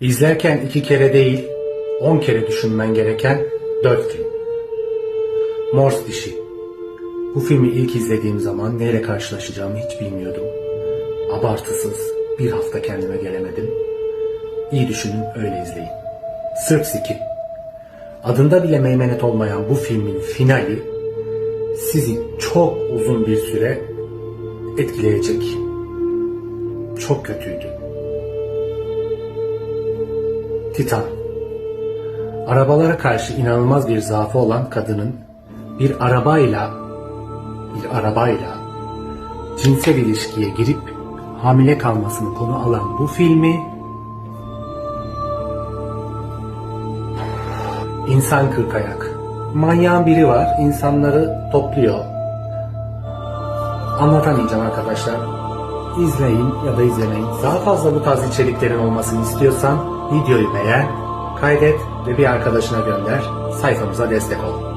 İzlerken iki kere değil, on kere düşünmen gereken dört film. Morse Dişi. Bu filmi ilk izlediğim zaman neyle karşılaşacağımı hiç bilmiyordum. Abartısız, bir hafta kendime gelemedim. İyi düşünün, öyle izleyin. Sırp Siki. Adında bile meymenet olmayan bu filmin finali sizi çok uzun bir süre etkileyecek. Çok kötüydü. Titan. Arabalara karşı inanılmaz bir zaafı olan kadının bir arabayla bir arabayla cinsel ilişkiye girip hamile kalmasını konu alan bu filmi İnsan Kırkayak. Manyağın biri var, insanları topluyor. Anlatamayacağım arkadaşlar. İzleyin ya da izlemeyin. Daha fazla bu tarz içeriklerin olmasını istiyorsan videoyu beğen, kaydet ve bir arkadaşına gönder. Sayfamıza destek ol.